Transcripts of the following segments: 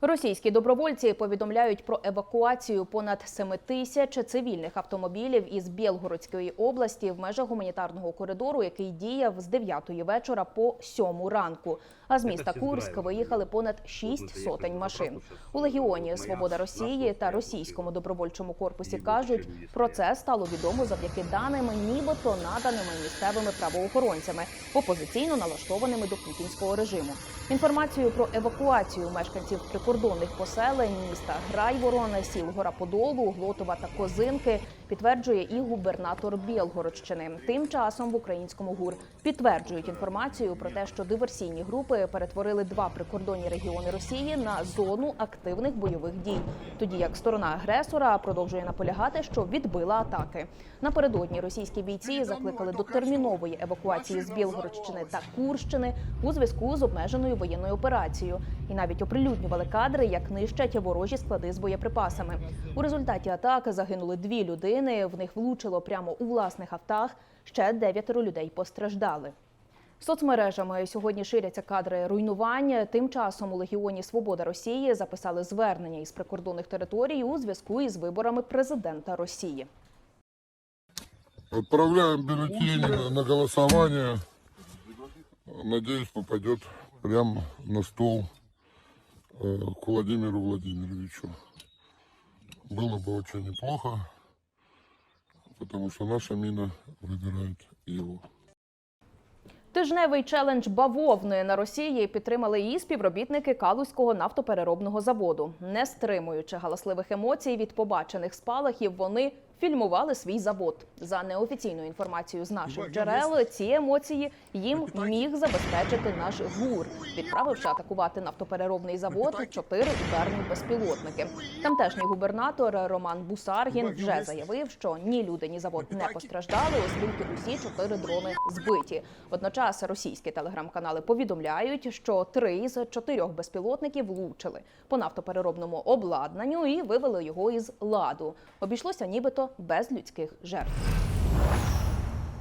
Російські добровольці повідомляють про евакуацію понад 7 тисяч цивільних автомобілів із Білгородської області в межах гуманітарного коридору, який діяв з 9 вечора по 7 ранку. А з міста Курськ виїхали понад 6 сотень машин. У легіоні Свобода Росії та російському добровольчому корпусі кажуть, про це стало відомо завдяки даним, нібито наданими місцевими правоохоронцями, опозиційно налаштованими до путінського режиму. Інформацію про евакуацію мешканців прикордонних поселень міста Грайворон, сіл Гора Подолу, Глотова та Козинки підтверджує і губернатор Білгородщини. Тим часом в українському гур підтверджують інформацію про те, що диверсійні групи перетворили два прикордонні регіони Росії на зону активних бойових дій, тоді як сторона агресора продовжує наполягати, що відбила атаки. Напередодні російські бійці закликали до термінової евакуації з Білгородщини та Курщини у зв'язку з обмеженою воєнною операцією, і навіть оприлюднювали кадри, як нищать ворожі склади з боєприпасами. У результаті атаки загинули дві людини. В них влучило прямо у власних автах. Ще дев'ятеро людей постраждали. Соцмережами сьогодні ширяться кадри руйнувань. Тим часом у Легіоні Свобода Росії записали звернення із прикордонних територій у зв'язку із виборами президента Росії. Отправляем бюллетень на голосование. Надеюсь, попадет прямо на стол к Владимиру Владимировичу. Было бы очень неплохо, потому что наша мина выбирает его. Тижневий челендж бавовни на Росії підтримали і співробітники Калузького нафтопереробного заводу. Не стримуючи галасливих емоцій від побачених спалахів, вони фільмували свій завод. За неофіційною інформацією з наших джерел, ці емоції їм міг забезпечити наш гур, відправивши атакувати нафтопереробний завод чотири ударні безпілотники. Тамтешній губернатор Роман Бусаргін вже заявив, що ні люди, ні завод не постраждали, оскільки усі чотири дрони збиті. Водночас російські телеграм-канали повідомляють, що три з чотирьох безпілотників влучили по нафтопереробному обладнанню і вивели його із ладу. Обійшлося нібито без людських жертв.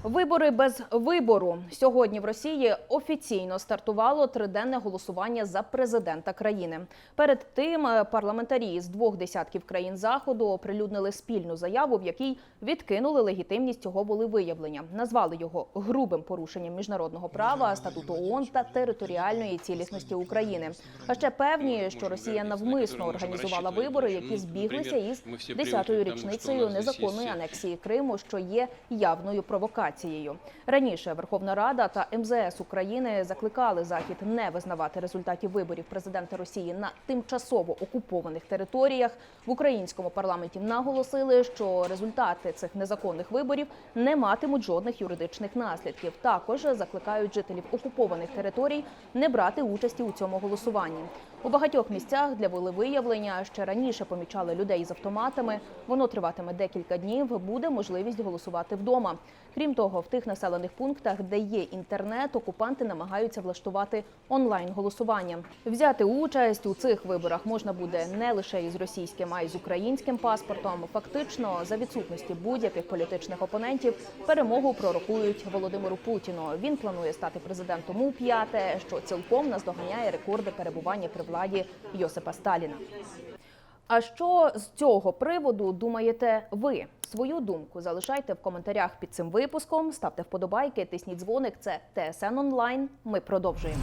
Вибори без вибору сьогодні в Росії офіційно стартувало триденне голосування за президента країни. Перед тим е, парламентарі з двох десятків країн заходу оприлюднили спільну заяву, в якій відкинули легітимність цього волевиявлення, назвали його грубим порушенням міжнародного права, статуту ООН та територіальної цілісності України. А ще певні, що Росія навмисно організувала вибори, які збіглися із 10-ю річницею незаконної анексії Криму, що є явною провокацією. Раніше Верховна Рада та МЗС України закликали Захід не визнавати результатів виборів президента Росії на тимчасово окупованих територіях. В українському парламенті наголосили, що результати цих незаконних виборів не матимуть жодних юридичних наслідків. Також закликають жителів окупованих територій не брати участі у цьому голосуванні. У багатьох місцях для волевиявлення ще раніше помічали людей з автоматами. Воно триватиме декілька днів. Буде можливість голосувати вдома. Крім того, в тих населених пунктах, де є інтернет, окупанти намагаються влаштувати онлайн голосування. Взяти участь у цих виборах можна буде не лише із російським, а й з українським паспортом. Фактично, за відсутності будь-яких політичних опонентів, перемогу пророкують Володимиру Путіну. Він планує стати президентом у п'яте, що цілком наздоганяє рекорди перебування при владі Йосипа Сталіна. А що з цього приводу думаєте ви? Свою думку залишайте в коментарях під цим випуском. Ставте вподобайки, тисніть дзвоник. Це ТСН онлайн. Ми продовжуємо.